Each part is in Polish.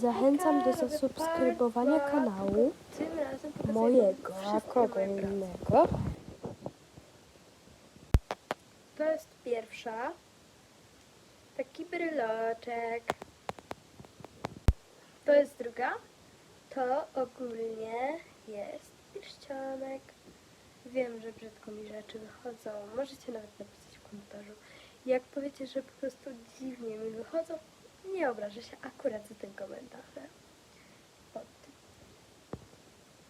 Zachęcam do zasubskrybowania kanału mojego, a kogo innego. To jest pierwsza. Taki bryloczek. To jest druga. To ogólnie jest pierścionek. Wiem, że brzydko mi rzeczy wychodzą. Możecie nawet napisać w komentarzu. Jak powiecie, że po prostu dziwnie mi wychodzą, nie obrażę się akurat za ten komentarz.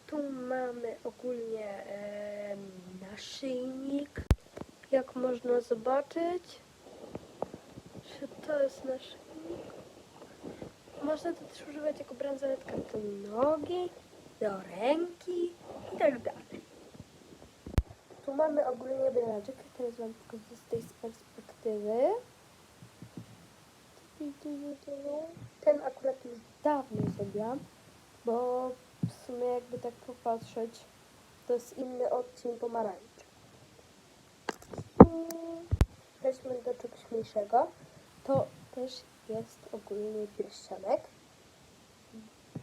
Tu mamy ogólnie em, naszyjnik. Jak można zobaczyć, że to jest naszyjnik. Można to też używać jako bransoletka do nogi, do ręki i tak dalej. Tu mamy ogólnie brylaczek, teraz wam pokażę z tej perspektywy. Ten akurat już dawno zrobiłam, bo w sumie jakby tak popatrzeć, to jest inny odcień pomarańczy. Mm, Weźmy do czegoś mniejszego. To też jest ogólnie pierścionek.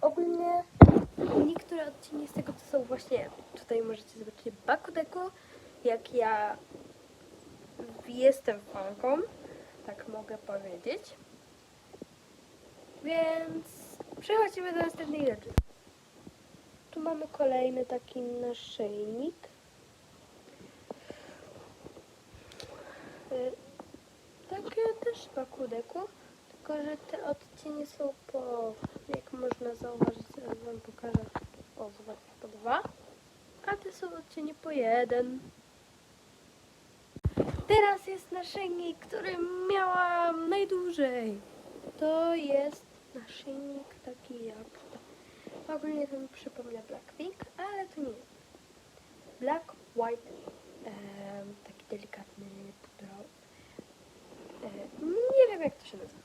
Ogólnie Niektóre odcienie z tego to są właśnie, tutaj możecie zobaczyć bakudeku, jak ja jestem fanką, tak mogę powiedzieć. Więc przechodzimy do następnej rzeczy. tu mamy kolejny taki naszyjnik. Y, Takie też bakudeku, tylko że te odcienie są po, jak można zauważyć, zaraz wam pokażę. O, zobaczcie, po dwa, a te są odcienie po jeden. Teraz jest naszyjnik, który miałam najdłużej. To jest naszyjnik taki jak to. Ogólnie to mi przypomina Blackpink, ale to nie. Black, white, em, taki delikatny pudrowy. E, nie wiem jak to się nazywa.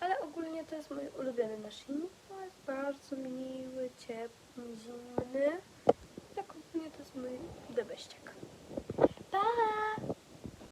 Ale ogólnie to jest mój ulubiony naszyjnik. Jest bardzo miły, ciepły, zimny. Tak ogólnie to jest mój debeściak.